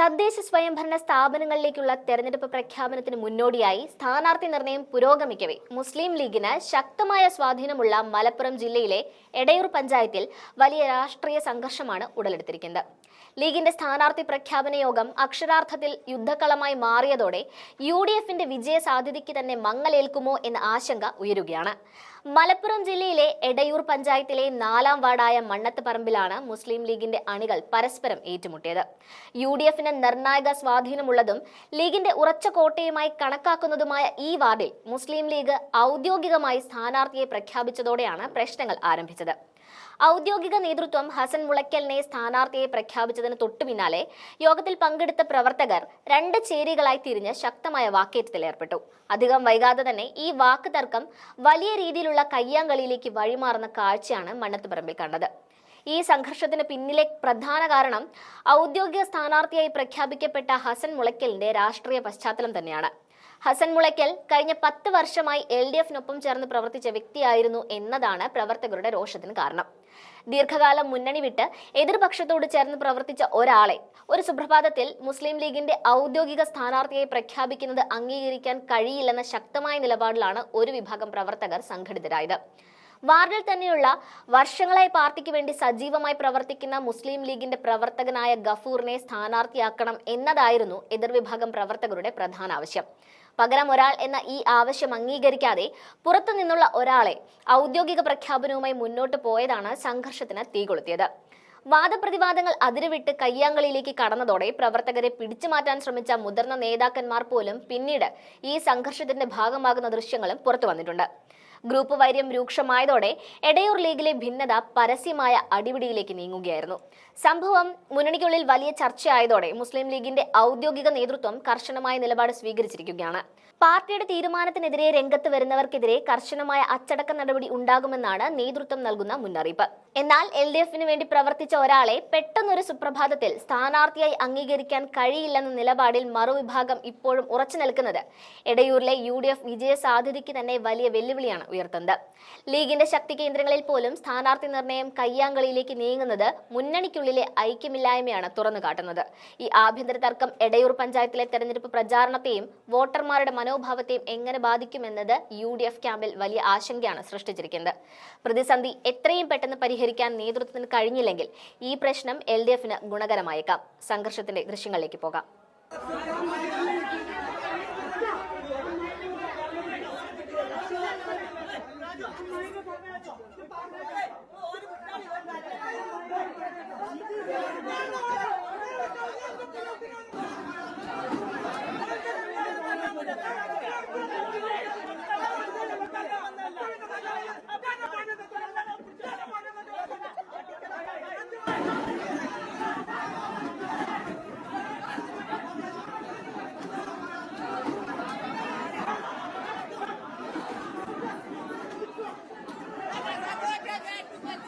തദ്ദേശ സ്വയംഭരണ സ്ഥാപനങ്ങളിലേക്കുള്ള തെരഞ്ഞെടുപ്പ് പ്രഖ്യാപനത്തിന് മുന്നോടിയായി സ്ഥാനാർത്ഥി നിർണയം പുരോഗമിക്കവെ. മുസ്ലിം ലീഗിന് ശക്തമായ സ്വാധീനമുള്ള മലപ്പുറം ജില്ലയിലെ എടയൂർ പഞ്ചായത്തിൽ വലിയ രാഷ്ട്രീയ സംഘർഷമാണ് ഉടലെടുത്തിരിക്കുന്നത്. ലീഗിന്റെ സ്ഥാനാർത്ഥി പ്രഖ്യാപന യോഗം അക്ഷരാർത്ഥത്തിൽ യുദ്ധക്കളമായി മാറിയതോടെ യു ഡി എഫിന്റെ വിജയ സാധ്യതയ്ക്ക് തന്നെ മങ്ങലേൽക്കുമോ എന്ന ആശങ്ക ഉയരുകയാണ്. മലപ്പുറം ജില്ലയിലെ എടയൂർ പഞ്ചായത്തിലെ നാലാം വാർഡായ മണ്ണത്ത് പറമ്പിലാണ് മുസ്ലിം ലീഗിന്റെ അണികൾ പരസ്പരം ഏറ്റുമുട്ടിയത്. യു ഡി എഫിന് നിർണായക സ്വാധീനമുള്ളതും ലീഗിന്റെ ഉറച്ച കോട്ടയുമായി കണക്കാക്കുന്നതുമായ ഈ വാർഡിൽ മുസ്ലിം ലീഗ് ഔദ്യോഗികമായി സ്ഥാനാർത്ഥിയെ പ്രഖ്യാപിച്ചതോടെയാണ് പ്രശ്നങ്ങൾ ആരംഭിച്ചത്. ഔദ്യോഗിക നേതൃത്വം ഹസൻ മുളയ്ക്കലിനെ സ്ഥാനാർത്ഥിയെ പ്രഖ്യാപിച്ചതിന് തൊട്ടു പിന്നാലെ യോഗത്തിൽ പങ്കെടുത്ത പ്രവർത്തകർ രണ്ട് ചേരികളായി തിരിഞ്ഞ് ശക്തമായ വാക്കേറ്റത്തിൽ ഏർപ്പെട്ടു. അധികം വൈകാതെ തന്നെ ഈ വാക്ക് തർക്കം വലിയ രീതിയിലുള്ള കയ്യാങ്കളിയിലേക്ക് വഴിമാറുന്ന കാഴ്ചയാണ് മണ്ണത്തുപറമ്പിൽ കണ്ടത്. ഈ സംഘർഷത്തിന് പിന്നിലെ പ്രധാന കാരണം ഔദ്യോഗിക സ്ഥാനാർത്ഥിയായി പ്രഖ്യാപിക്കപ്പെട്ട ഹസൻ മുളയ്ക്കലിന്റെ രാഷ്ട്രീയ പശ്ചാത്തലം തന്നെയാണ്. ഹസൻ മുളയ്ക്കൽ കഴിഞ്ഞ പത്ത് വർഷമായി എൽ ഡി എഫിനൊപ്പം ചേർന്ന് പ്രവർത്തിച്ച വ്യക്തിയായിരുന്നു എന്നതാണ് പ്രവർത്തകരുടെ രോഷത്തിന് കാരണം. ദീർഘകാലം മുന്നണി വിട്ട് എതിർപക്ഷത്തോട് ചേർന്ന് പ്രവർത്തിച്ച ഒരാളെ ഒരു സുപ്രഭാതത്തിൽ മുസ്ലിം ലീഗിന്റെ ഔദ്യോഗിക സ്ഥാനാർത്ഥിയായി പ്രഖ്യാപിക്കുന്നത് അംഗീകരിക്കാൻ കഴിയില്ലെന്ന ശക്തമായ നിലപാടിലാണ് ഒരു വിഭാഗം പ്രവർത്തകർ സംഘടിതരായത്. വാർഡിൽ തന്നെയുള്ള വർഷങ്ങളായി പാർട്ടിക്ക് വേണ്ടി സജീവമായി പ്രവർത്തിക്കുന്ന മുസ്ലിം ലീഗിന്റെ പ്രവർത്തകനായ ഗഫൂറിനെ സ്ഥാനാർത്ഥിയാക്കണം എന്നതായിരുന്നു എതിർവിഭാഗം പ്രവർത്തകരുടെ പ്രധാന ആവശ്യം. പകരം ഒരാൾ എന്ന ഈ ആവശ്യം അംഗീകരിക്കാതെ പുറത്തു നിന്നുള്ള ഒരാളെ ഔദ്യോഗിക പ്രഖ്യാപനവുമായി മുന്നോട്ട് പോയതാണ് സംഘർഷത്തിന് തീ കൊളുത്തിയത് വാദപ്രതിവാദങ്ങൾ അതിരുവിട്ട് കയ്യാങ്കളിയിലേക്ക് കടന്നതോടെ പ്രവർത്തകരെ പിടിച്ചു മാറ്റാൻ ശ്രമിച്ച മുതിർന്ന നേതാക്കന്മാർ പോലും പിന്നീട് ഈ സംഘർഷത്തിന്റെ ഭാഗമാകുന്ന ദൃശ്യങ്ങളും പുറത്തു വന്നിട്ടുണ്ട് ഗ്രൂപ്പ് വൈര്യം രൂക്ഷമായതോടെ എടയൂർ ലീഗിലെ ഭിന്നത പരസ്യമായ അടിപിടിയിലേക്ക് നീങ്ങുകയായിരുന്നു. സംഭവം മുന്നണിക്കുള്ളിൽ വലിയ ചർച്ചയായതോടെ മുസ്ലിം ലീഗിന്റെ ഔദ്യോഗിക നേതൃത്വം കർശനമായ നിലപാട് സ്വീകരിച്ചിരിക്കുകയാണ്. പാർട്ടിയുടെ തീരുമാനത്തിനെതിരെ രംഗത്ത് വരുന്നവർക്കെതിരെ കർശനമായ അച്ചടക്ക നടപടി ഉണ്ടാകുമെന്നാണ് നേതൃത്വം നൽകുന്ന മുന്നറിയിപ്പ്. എന്നാൽ എൽ ഡി എഫിന് വേണ്ടി പ്രവർത്തിച്ച ഒരാളെ പെട്ടെന്നൊരു സുപ്രഭാതത്തിൽ സ്ഥാനാർത്ഥിയായി അംഗീകരിക്കാൻ കഴിയില്ലെന്ന നിലപാടിൽ മറുവിഭാഗം ഇപ്പോഴും ഉറച്ചു നിൽക്കുന്നത് എടയൂരിലെ യു ഡി എഫ് വിജയ സാധ്യതയ്ക്ക് തന്നെ വലിയ വെല്ലുവിളിയാണ്. ഉയർത്തുന്നത് ലീഗിന്റെ ശക്തി കേന്ദ്രങ്ങളിൽ പോലും സ്ഥാനാർത്ഥി നിർണയം കയ്യാങ്കളിയിലേക്ക് നീങ്ങുന്നത് മുന്നണിക്കുള്ളിലെ ഐക്യമില്ലായ്മയാണ് തുറന്നു കാട്ടുന്നത് ഈ ആഭ്യന്തര തർക്കം എടയൂർ പഞ്ചായത്തിലെ തെരഞ്ഞെടുപ്പ് പ്രചാരണത്തെയും വോട്ടർമാരുടെ മനോഭാവത്തെയും എങ്ങനെ ബാധിക്കുമെന്നത് യു ഡി എഫ് ക്യാമ്പിൽ വലിയ ആശങ്കയാണ് സൃഷ്ടിച്ചിരിക്കുന്നത്. പ്രതിസന്ധി എത്രയും പെട്ടെന്ന് പരിഹരിക്കാൻ നേതൃത്വത്തിന് കഴിഞ്ഞില്ലെങ്കിൽ ഈ പ്രശ്നം എൽ ഡി എഫിന് ഗുണകരമായേക്കാം. സംഘർഷത്തിന്റെ ദൃശ്യങ്ങളിലേക്ക് പോകാം. 这边走，去。你们家。了。